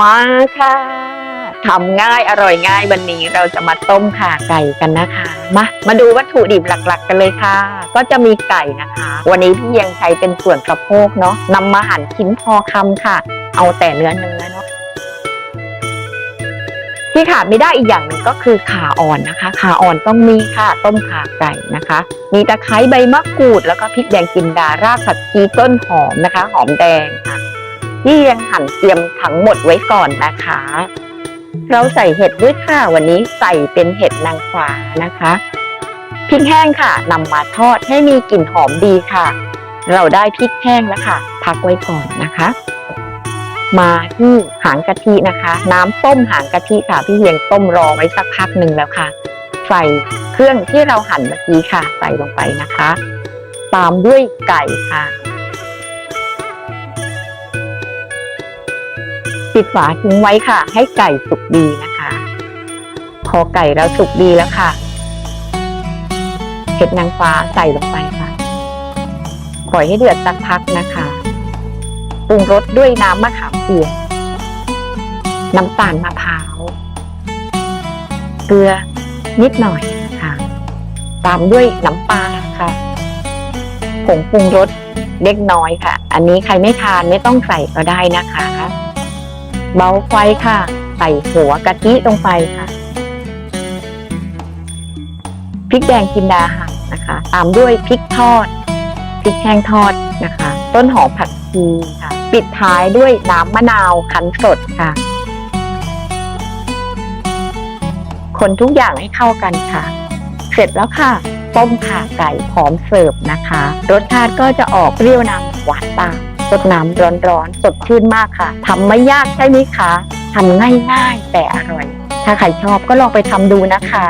มาค่ะทำง่ายอร่อยง่ายวันนี้เราจะมาต้มข่าไก่กันนะคะ มามาดูวัตถุดิบหลักๆ กันเลยค่ะ ก็จะมีไก่นะคะ วันนี้พี่ยังใช้เป็นส่วนสะโพกเนาะนำมาหั่นชิ้นพอคำค่ะ เอาแต่เนื้อเนื้อเนาะที่ขาดไม่ได้อีกอย่างหนึ่งก็คือขาอ่อนนะคะ ขาอ่อนต้องมีค่ะ ต้มขาไก่นะคะ มีตะไคร้ใบมะกรูด แล้วก็พริกแดงจินดารากผักชีต้นหอมนะคะ หอมแดงค่ะ ที่ยังหั่นเตรียมทั้งหมดไว้ก่อนนะคะ เราใส่เห็ดด้วยค่ะวันนี้ใส่เป็นเห็ดนางฟ้านะคะพริกแห้งค่ะนำมาทอดให้มีกลิ่นหอมดีค่ะ เราได้พริกแห้งแล้วค่ะ พักไว้ก่อนนะคะ มาที่หางกะทินะคะ น้ำต้มหางกะทิค่ะพี่เฮียงต้มรอไว้สักพักหนึ่งแล้วค่ะ ใส่เครื่องที่เราหั่นเมื่อกี้ค่ะ ใส่ลงไปนะคะ ตามด้วยไก่ค่ะ ปิดฝาทิ้งไว้ค่ะ ให้ไก่สุกดีนะคะ พอไก่เราสุกดีแล้วค่ะเห็ดนางฟ้าใส่ลงไปค่ะปล่อยให้เดือดสักพักนะคะปรุงรสด้วยน้ำมะขามเปียกน้ำตาลมะพร้าวเกลือนิดหน่อยค่ะ ตามด้วยน้ำปลาค่ะผงปรุงรสเล็กน้อยค่ะ อันนี้ใครไม่ทานไม่ต้องใส่ก็ได้นะคะ เบาไฟค่ะ ใส่หัวกะทิลงไปค่ะ พริกแดงจินดาหั่นนะคะ ตามด้วยพริกทอด พริกแห้งทอดนะคะ ต้นหอมผักชีค่ะ ปิดท้ายด้วยน้ำมะนาวคั้นสดค่ะ คนทุกอย่างให้เข้ากันค่ะ เสร็จแล้วค่ะ ต้มข่าไก่พร้อมเสิร์ฟนะคะ รสชาติก็จะออกเปรี้ยวนำหวานตาม สดน้ำร้อนๆ สดชื่นมากค่ะทำไม่ยากใช่ไหมคะทำง่ายๆแต่อร่อย ถ้าใครชอบก็ลองไปทำดูนะคะ